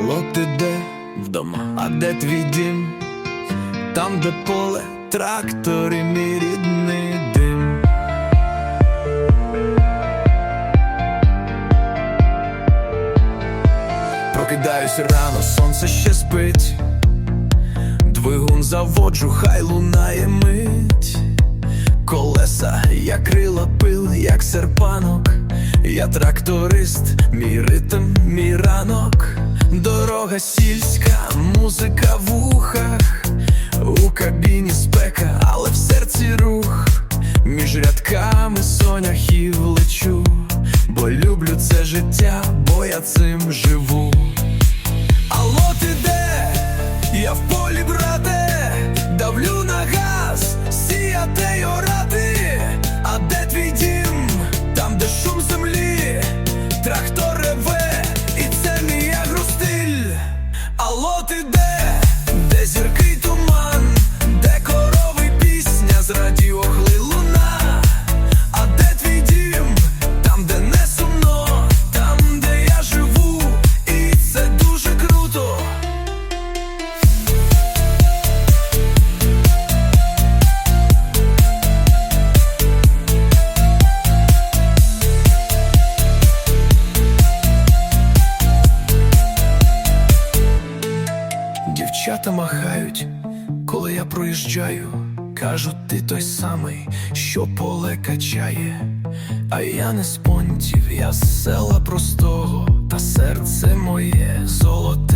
Алло, ти де? Вдома. А де твій дім? Там, де поле, трактор і мій рідний дим. Прокидаюсь рано, сонце ще спить. Двигун заводжу, хай лунає мить. Колеса, як крила пил, як серпанок. Я тракторист, мій ритм, мій ранок. Дорога сільська, музика в ухах. У кабіні спека, але в серці рух. Між рядками соняхів лечу. Бо люблю це життя, бо я цим живу. Алло, ти де? Я в полі, брате, давлю на Алло, ти де? Дівчата махають, коли я проїжджаю. Кажуть, ти той самий, що поле качає. А я не з понтів, я з села простого, та серце моє золоте